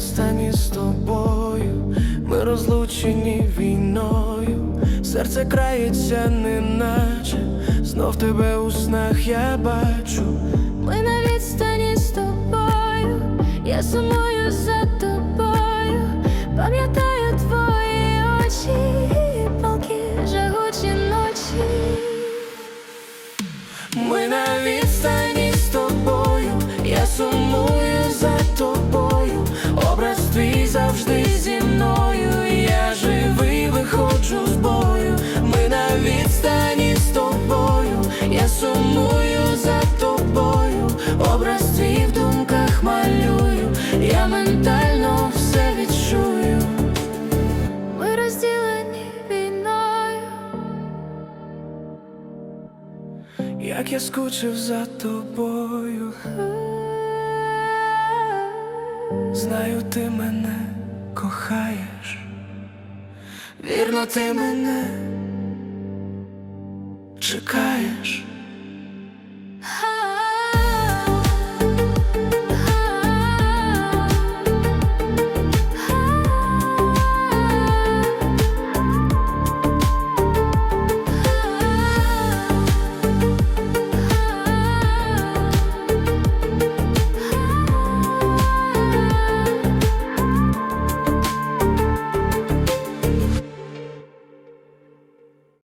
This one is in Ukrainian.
відстані з тобою, ми розлучені війною, серце крається, неначе. Знов тебе у снах я бачу. Ми на відстані з тобою, я сумую за тобою, пам'ятаю твої очі, палки жагучі ночі. Ми на відстані ментально все відчую. Ми розділені війною. Як я скучив за тобою, знаю, ти мене кохаєш, вірно, ти мене чекаєш.